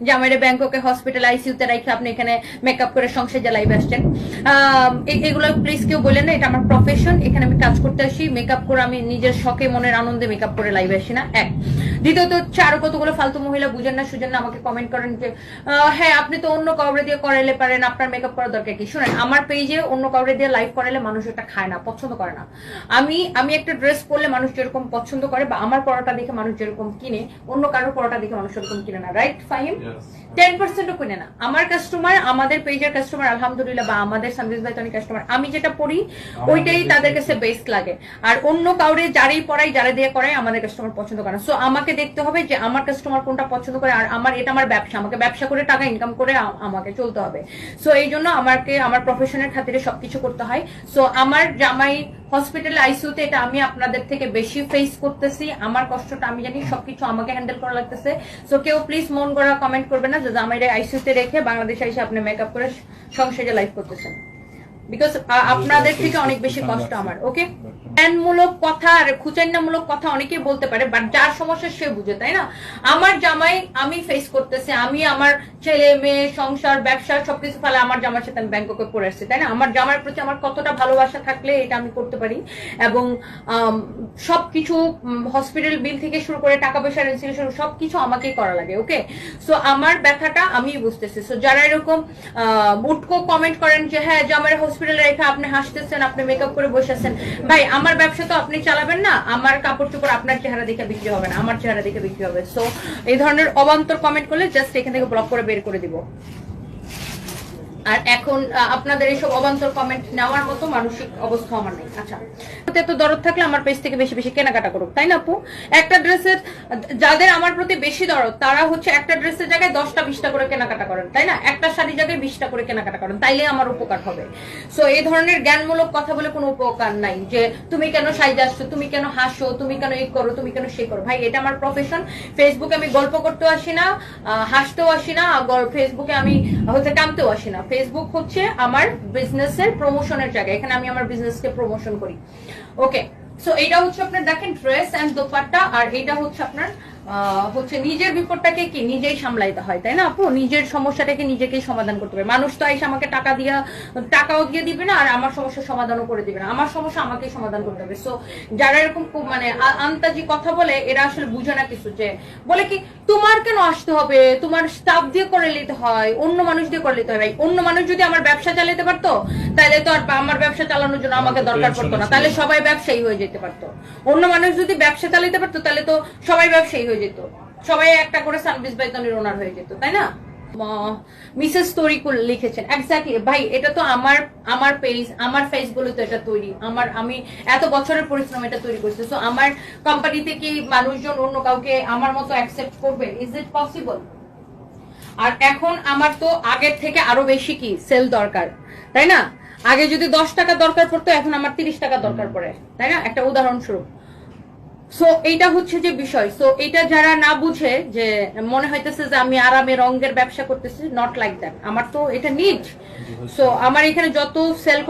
যে আমার ব্যাংককে হসপিটাল আইসিউতে রাখে আপনি এখানে মেকআপ করে সংসার জ্বালাই এ- এগুলো প্লিজ কেউ বললেন না, এটা আমার প্রফেশন এখানে আমি কাজ করতে আসি মেকআপ করে আমি নিজের শখে, মনের আনন্দে মেকআপ করে লাইভ আসি না। এক। দ্বিতীয়ত হচ্ছে আরও কতগুলো ফালতু মহিলা বুঝেন না সুজেন না আমাকে কমেন্ট করেন যে হ্যাঁ আপনি তো অন্য কাউরে দিয়ে করাইলে পারেন আপনার মেকআপ করার দরকার কি? শুনেন আমার পেজে অন্য কাউরে দিয়ে লাইভ করাইলে মানুষ এটা খায় না পছন্দ করে না। আমি আমি একটা ড্রেস পরলে মানুষ যেরকম পছন্দ করে বা আমার পড়াটা দেখে মানুষ যেরকম কিনে অন্য কারোর পড়াটা দেখে মানুষ এরকম কিনে না রাইট ফাহিম? টেন পার্সেন্টও কিনে না। আমার কাস্টমার আমাদের পেজের কাস্টমার আলহামদুলিল্লাহ বা আমাদের সানভিস ভাইতনি কাস্টমার আমি যেটা পড়ি ওইটাই তাদের কাছে বেস্ট লাগে। আর অন্য কাউরে যারাই পড়াই যারা দিয়ে করাই আমাদের কাস্টমার পছন্দ করে না। সো আমাকে দেখতে হবে যে আমার কাস্টমার কোনটা পছন্দ করে আর আমার, এটা আমার ব্যবসা, আমাকে ব্যবসা করে টাকা ইনকাম করে আমাকে চলতে হবে। সো এই জন্য আমাকে, আমার প্রফেশনের খাতিরে সবকিছু করতে হয়। সো আমার জামাই হসপিটালে আইসিউতে এটা আমি আপনাদের থেকে বেশি ফেস করতেছি। আমার কষ্টটা আমি জানি, সবকিছু আমাকে হ্যান্ডেল করা লাগতেছে। সো কেউ প্লিজ মন করা কমেন্ট করবে না। যে জামাইরে আইসিউতে রেখে বাংলাদেশে এসে আপনি মেকআপ করে সংসারে লাইফ করতেছেন। বিকজ আপনাদের থেকে অনেক বেশি কষ্ট আমার ওকে জ্ঞানমূলক কথা আর খুচাইনামূলক কথা অনেকেই বলতে পারে বাট যার সমস্যা সে বুঝে তাই না? আমার জামাই আমি ফেস করতেছি আমি আমার ছেলে মেয়ে সংসার ব্যবসা সবকিছু ফেলে আমার জামার সাথে আমি ব্যাংককে পড়ে আসছি তাই না? আমার জামার প্রতি আমার কতটা ভালোবাসা থাকলে এটা আমি করতে পারি? এবং আম, সবকিছু হসপিটাল বিল থেকে শুরু করে টাকা পয়সা রেজিস্ট্রেশন সবকিছু আমাকেই করা লাগে ওকে সো আমার ব্যথাটা আমি বুঝতেছি। সো যারা এরকম উটকো কমেন্ট করেন যে হ্যাঁ জামার হসপিটালে রেখে আপনি হাসতেছেন, আপনি মেকআপ করে বসে আছেন। ভাই, আমার ব্যবসা তো আপনি চালাবেন না, আমার কাপড় চোপড় আপনার চেহারা দেখে বিক্রি হবে না, আমার চেহারা দেখে বিক্রি হবে। সো এই ধরনের অবান্তর কমেন্ট করলে জাস্ট এখান থেকে ব্লক করে বের করে দিব। আর এখন আপনাদের এইসব অবান্তর কমেন্ট নেওয়ার মতো মানসিক অবস্থা আমার নেই। আচ্ছা এত দরদ থাকলে আমার পেজ থেকে বেশি বেশি কেনাকাটা করুক, তাই না আপু? একটা ড্রেসের যাদের আমার প্রতি বেশি দরদ, তারা হচ্ছে একটা ড্রেসের জায়গায় দশটা, বিশটা করে কেনাকাটা করেন, তাই না? একটা জায়গায় বিশটা করে কেনাকাটা করেন, তাইলে আমার উপকার হবে। সো এই ধরনের জ্ঞানমূলক কথা বলে কোনো উপকার নাই, যে তুমি কেন সাইজ আসছো, তুমি কেন হাসো, তুমি কেন এই করো, তুমি কেন সে করো। ভাই, এটা আমার প্রফেশন ফেসবুকে আমি গল্প করতেও আসি না হাসতেও আসি না ফেসবুকে আমি হচ্ছে টানতেও আসি না। ফেসবুক হচ্ছে আমার বিজনেসের প্রমোশনের জায়গা এখানে আমি আমার বিজনেসকে প্রমোশন করি। ওকে সো এটা হচ্ছে আপনার, দেখেন ড্রেস এন্ড দোপাট্টা, আর এটা হচ্ছে আপনার হচ্ছে নিজের বিপদটাকে কি নিজেই সামলাইতে হয় তাই না আপু? নিজের সমস্যাটাকে নিজেকেই সমাধান করতে হবে। মানুষ তো এসে আমাকে টাকা দিয়া টাকাও দিয়ে দিবে না আর আমার সমস্যার সমাধানও করে দিবে না। আমার সমস্যা আমাকেই সমাধান করতে হবে। সো যারা এরকম খুব মানে আন্তাজি কথা বলে এরা আসলে বুঝে না কিছু যে বলে কি তোমার কেন আসতে হবে? তোমার স্টাফ দিয়ে করে নিতে হয় অন্য মানুষ দিয়ে করে নিতে হয় ভাই। অন্য মানুষ যদি আমার ব্যবসা চালাতে পারতো তাহলে তো আর আমার ব্যবসা চালানোর জন্য আমাকে দরকার পড়তো না। তাহলে সবাই ব্যবসায়ী হয়ে যেতে পারতো। অন্য মানুষ যদি ব্যবসা চালাতে পারতো তাহলে তো সবাই ব্যবসায়ী হয়ে যেত। সবাই একটা করে সার্ভিস বেতনের ওনার হয়ে যেত তাই না? মিসেস তরিকুল লিখেছেন এক্স্যাক্টলি ভাই এটা তো আমার আমার পেজ আমার ফেস বলে তো এটা তৈরি। আমার আমি এত বছরের পরিশ্রম এটা তৈরি করছি। তো আমার কোম্পানিতে কি মানুষজন অন্য কাউকে আমার মতো অ্যাকসেপ্ট করবে? ইজ ইট পসিবল আর এখন আমার তো আগের থেকে আরও বেশি কি? সেল দরকার তাই না? আগে যদি দশ টাকা দরকার পড়তো এখন আমার তিরিশ টাকা দরকার পড়ে তাই না? একটা উদাহরণস্বরূপ। সো এইটা হচ্ছে যে বিষয়। সো এটা যারা না বুঝে যে মনে হইতেছে যে আমি আরামে রঙের ব্যবসা করতেছি নট লাইক দ্যাট আমার তো এটা নিজ সো আমার এখানে যত সেল